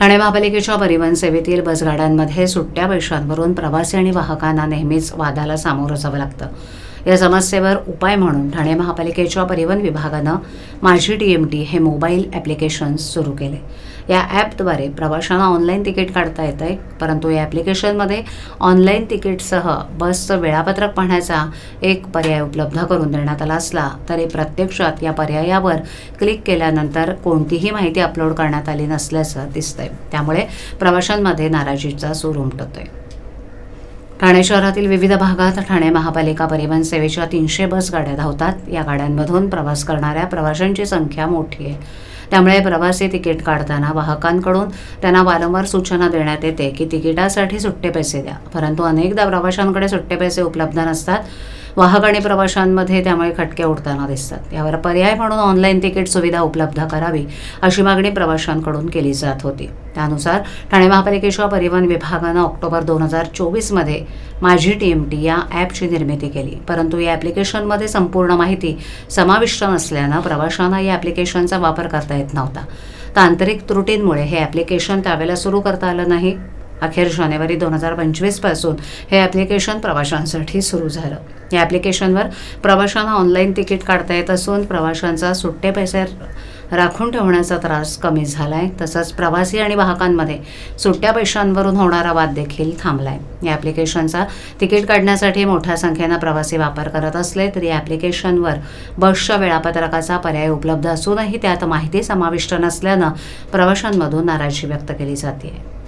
ठाणे महापालिकेच्या परिवहन सेवेतील बसगाड्यांमध्ये सुट्ट्या पैशांवरून प्रवासी आणि वाहकांना नेहमीच वादाला सामोरं जावं लागतं. या समस्येवर उपाय म्हणून ठाणे महापालिकेच्या परिवहन विभागानं माझी टी एम टी हे मोबाईल ॲप्लिकेशन्स सुरू केले. या ॲपद्वारे प्रवाशांना ऑनलाईन तिकीट काढता येतं आहे परंतु या ॲप्लिकेशनमध्ये ऑनलाईन तिकीटसह बसचं वेळापत्रक पाहण्याचा एक पर्याय उपलब्ध करून देण्यात आला असला तरी प्रत्यक्षात या पर्यायावर क्लिक केल्यानंतर कोणतीही माहिती अपलोड करण्यात आली नसल्याचं दिसतंय. त्यामुळे प्रवाशांमध्ये नाराजीचा सूर उमटतोय. ठाणे शहरातील विविध भागात ठाणे महापालिका परिवहन सेवेच्या तीनशे बस गाड्या धावतात. या गाड्यांमधून प्रवास करणाऱ्या प्रवाशांची संख्या मोठी आहे. त्यामुळे प्रवासी तिकीट काढताना वाहकांकडून त्यांना वारंवार सूचना देण्यात येते की तिकिटासाठी सुट्टे पैसे द्या. परंतु अनेकदा प्रवाशांकडे सुट्टे पैसे उपलब्ध नसतात. वाहक आणि प्रवाशांमध्ये त्यामुळे खटके उडताना दिसतात. यावर पर्याय म्हणून ऑनलाईन तिकीट सुविधा उपलब्ध करावी अशी मागणी प्रवाशांकडून केली जात होती. त्यानुसार ठाणे महापालिकेच्या परिवहन विभागानं ऑक्टोबर दोन हजार चोवीसमध्ये माझी टी एम टी या ॲपची निर्मिती केली. परंतु या ॲप्लिकेशनमध्ये संपूर्ण माहिती समाविष्ट नसल्यानं प्रवाशांना या ॲप्लिकेशनचा वापर करता येत नव्हता. तांत्रिक त्रुटींमुळे हे ॲप्लिकेशन त्यावेळेला सुरू करता आलं नाही. अखेर जानेवारी दोन हजार पंचवीसपासून हे ॲप्लिकेशन प्रवाशांसाठी सुरू झालं. या ॲप्लिकेशनवर प्रवाशांना ऑनलाईन तिकीट काढता येत असून प्रवाशांचा सुट्टे पैसे राखून ठेवण्याचा त्रास कमी झाला आहे तसंच प्रवासी आणि वाहकांमध्ये सुट्ट्या पैशांवरून होणारा वाद देखील थांबला आहे या ॲप्लिकेशनचा तिकीट काढण्यासाठी मोठ्या संख्येनं प्रवासी वापर करत असले तरी या ॲप्लिकेशनवर बसच्या वेळापत्रकाचा पर्याय उपलब्ध असूनही त्यात माहिती समाविष्ट नसल्यानं प्रवाशांमधून नाराजी व्यक्त केली जाते